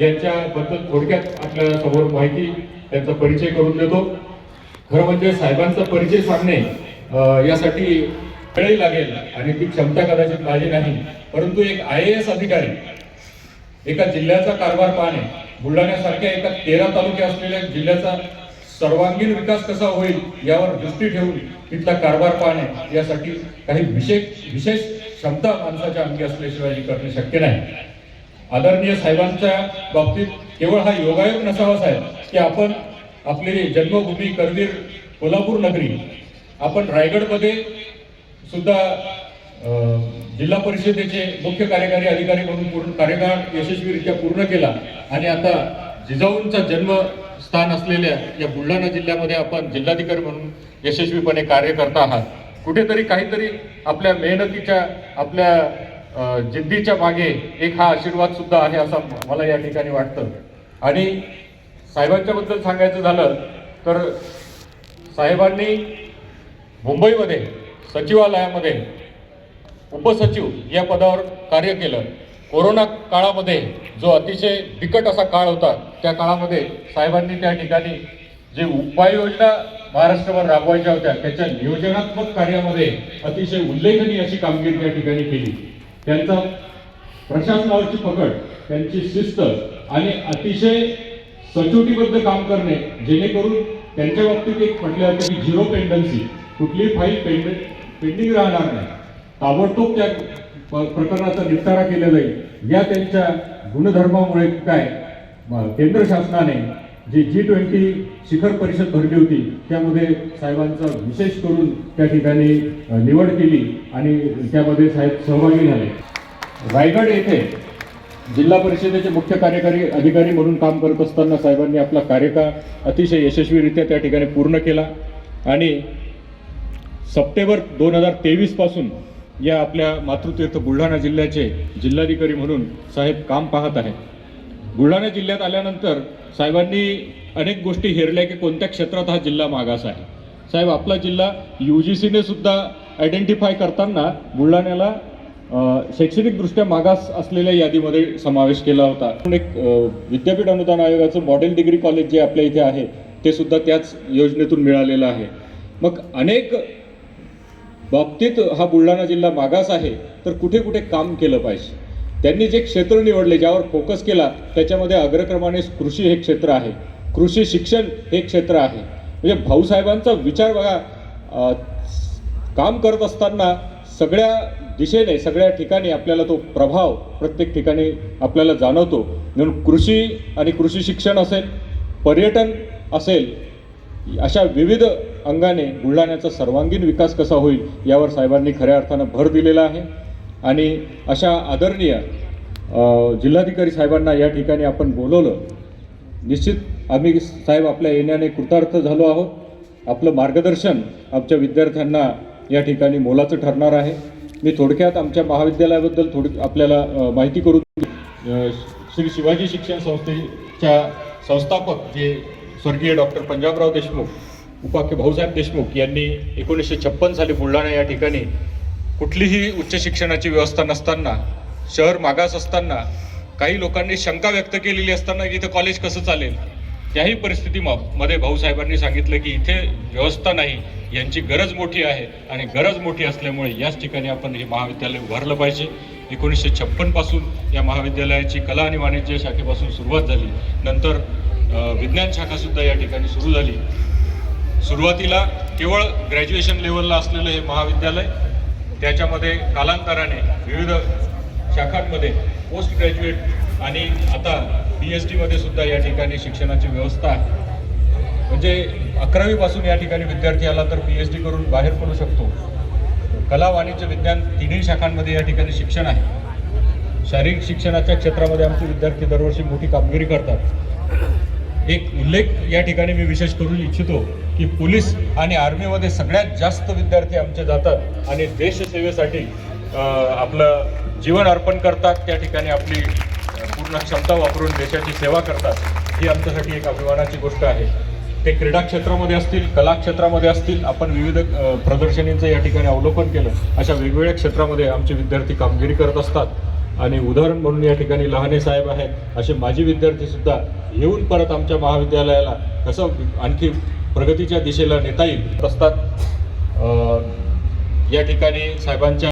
यांच्याबद्दल थोडक्यात आपल्यासमोर माहिती त्यांचा परिचय करून देतो. खरं म्हणजे साहेबांचा परिचय सांगणे यासाठी वेळही लागेल आणि ती क्षमता कदाचित माझी नाही. परंतु एक आय ए एस अधिकारी एका जिल्ह्याचा कारभार पाहणे बुलढाण्यासारख्या एका तेरा तालुके असलेल्या जिल्ह्याचा सर्वांगीण विकास कसा होईल यावर दृष्टी ठेवून तिथला कारभार पाहणे यासाठी काही विशेष विशेष क्षमता माणसाच्या अंगी असल्याशिवाय हे करणे शक्य नाही. आदरणीय साहेबांच्या बाबतीत केवळ हा योगायोग नसावा साहेब की आपण आपली जन्मभूमी करवीर कोल्हापूर नगरी आपण रायगडमध्ये सुद्धा जिल्हा परिषदेचे मुख्य कार्यकारी अधिकारी म्हणून पूर्ण कार्यकाळ यशस्वीरित्या पूर्ण केला आणि आता जिजाऊंचा जन्म स्थान असलेल्या या बुलढाणा जिल्ह्यामध्ये आपण जिल्हाधिकारी म्हणून यशस्वीपणे कार्य करत आहात. कुठेतरी काहीतरी आपल्या मेहनतीच्या आपल्या जिद्दीच्या मागे एक हा आशीर्वाद सुद्धा आहे असं मला या ठिकाणी वाटतं. आणि साहेबांच्या बद्दल सांगायचं झालं तर साहेबांनी मुंबईमध्ये सचिवालयामध्ये उपसचिव या पदावर कार्य केलं. कोरोना काळामध्ये जो अतिशय बिकट असा काळ होता त्या काळामध्ये साहेबांनी त्या ठिकाणी जे उपाययोजना महाराष्ट्रभर राबवायच्या होत्या त्याच्या नियोजनात्मक कार्यामध्ये अतिशय उल्लेखनीय अशी कामगिरी त्या ठिकाणी केली. त्यांचा प्रशासनावरची पकड त्यांची शिस्त आणि अतिशय सचोटीबद्ध काम करणे जेणेकरून त्यांच्या बाबतीत एक म्हटलं जातं की झिरो पेंडन्सी कुठलीही फाईल पेंड पेंडिंग राहणार नाही. ताबडतोब त्या प- प्रकरणाचा निपटारा केला जाईल. या त्यांच्या गुणधर्मामुळे काय? केंद्र शासनाने जी जी ट्वेंटी शिखर परिषद भरली होती त्यामध्ये साहेबांचा विशेष करून त्या ठिकाणी निवड केली आणि त्यामध्ये साहेब सहभागी झाले. रायगड येथे जिल्हा परिषदेचे मुख्य कार्यकारी अधिकारी म्हणून काम करत असताना साहेबांनी आपला कार्यकाळ अतिशय यशस्वीरित्या त्या ठिकाणी पूर्ण केला आणि सप्टेंबर दोन हजार तेवीसपासून या आपल्या मातृतीर्थ बुलढाणा जिल्ह्याचे जिल्हाधिकारी म्हणून साहेब काम पाहत आहेत. बुलढाणा जिल्ह्यात आल्यानंतर साहेबांनी अनेक गोष्टी हेरल्या की कोणत्या क्षेत्रात हा जिल्हा मागास आहे. साहेब आपला जिल्हा यू जी सीने सुद्धा आयडेंटिफाय करताना बुलढाण्याला शैक्षणिकदृष्ट्या मागास असलेल्या यादीमध्ये समावेश केला होता. एक विद्यापीठ अनुदान आयोगाचं मॉडेल डिग्री कॉलेज जे आपल्या इथे आहे ते सुद्धा त्याच योजनेतून मिळालेलं आहे. मग अनेक बाबतीत हा बुलढाणा जिल्हा मागास आहे तर कुठे कुठे काम केलं पाहिजे? त्यांनी जे क्षेत्र निवडले ज्यावर फोकस केला त्याच्यामध्ये अग्रक्रमाने कृषी हे क्षेत्र आहे. कृषी शिक्षण हे क्षेत्र आहे. म्हणजे भाऊसाहेबांचा विचार बघा काम करत असताना सगळ्या दिशेने सगळ्या ठिकाणी आपल्याला तो प्रभाव प्रत्येक ठिकाणी आपल्याला जाणवतो. म्हणून कृषी आणि कृषी शिक्षण असेल पर्यटन असेल अशा विविध अंगाने बुलढाण्याचा सर्वांगीण विकास कसा होईल यावर साहेबांनी खऱ्या अर्थानं भर दिलेला आहे. आणि अशा आदरणीय जिल्हाधिकारी साहेबांना या ठिकाणी आपण बोलवलं. निश्चित आम्ही साहेब आपल्या येण्याने कृतार्थ झालो आहोत. आपलं मार्गदर्शन आमच्या विद्यार्थ्यांना या ठिकाणी मोलाचं ठरणार आहे. मी थोडक्यात आमच्या महाविद्यालयाबद्दल थोडी आपल्याला माहिती करून श्री शिवाजी शिक्षण संस्थेच्या संस्थापक जे स्वर्गीय डॉक्टर पंजाबराव देशमुख उपाख्य भाऊसाहेब देशमुख यांनी एकोणीसशे छप्पन साली बुलढाणा या ठिकाणी कुठलीही उच्च शिक्षणाची व्यवस्था नसताना शहर मागास असताना काही लोकांनी शंका व्यक्त केलेली असताना की इथं कॉलेज कसं चालेल? त्याही परिस्थितीमध्ये भाऊसाहेबांनी सांगितलं की इथे व्यवस्था नाही यांची गरज मोठी आहे आणि गरज मोठी असल्यामुळे याच ठिकाणी आपण हे महाविद्यालय उभारलं पाहिजे. एकोणीसशे छप्पनपासून या महाविद्यालयाची कला आणि वाणिज्य शाखेपासून सुरुवात झाली. नंतर विज्ञान शाखासुद्धा या ठिकाणी सुरू झाली. सुरुवातीला केवळ ग्रॅज्युएशन लेवलला असलेलं हे महाविद्यालय त्याच्यामध्ये कालांतराने विविध शाखांमध्ये पोस्ट ग्रॅज्युएट आणि आता पी एच डीमध्ये सुद्धा या ठिकाणी शिक्षणाची व्यवस्था आहे. म्हणजे अकरावीपासून या ठिकाणी विद्यार्थी आला तर पी एच डी करून बाहेर पडू शकतो. कला वाणिज्य विज्ञान तिन्ही शाखांमध्ये या ठिकाणी शिक्षण आहे. शारीरिक शिक्षणाच्या क्षेत्रामध्ये आमचे विद्यार्थी दरवर्षी मोठी कामगिरी करतात. एक उल्लेख या ठिकाणी मी विशेष करू इच्छितो की पोलीस आणि आर्मीमध्ये सगळ्यात जास्त विद्यार्थी आमचे जातात आणि देशसेवेसाठी आपलं जीवन अर्पण करतात. त्या ठिकाणी आपली पूर्ण क्षमता वापरून देशाची सेवा करतात. ही आमच्यासाठी एक अभिमानाची गोष्ट आहे. ते क्रीडा क्षेत्रामध्ये असतील कला क्षेत्रामध्ये असतील आपण विविध प्रदर्शनींचं या ठिकाणी अवलोकन केलं. अशा वेगवेगळ्या क्षेत्रामध्ये आमचे विद्यार्थी कामगिरी करत असतात. आणि उदाहरण म्हणून या ठिकाणी लहाने साहेब आहेत असे माजी विद्यार्थी सुद्धा येऊन परत आमच्या महाविद्यालयाला कसं आणखी प्रगतीच्या दिशेला नेता येईल? असतात या ठिकाणी साहेबांच्या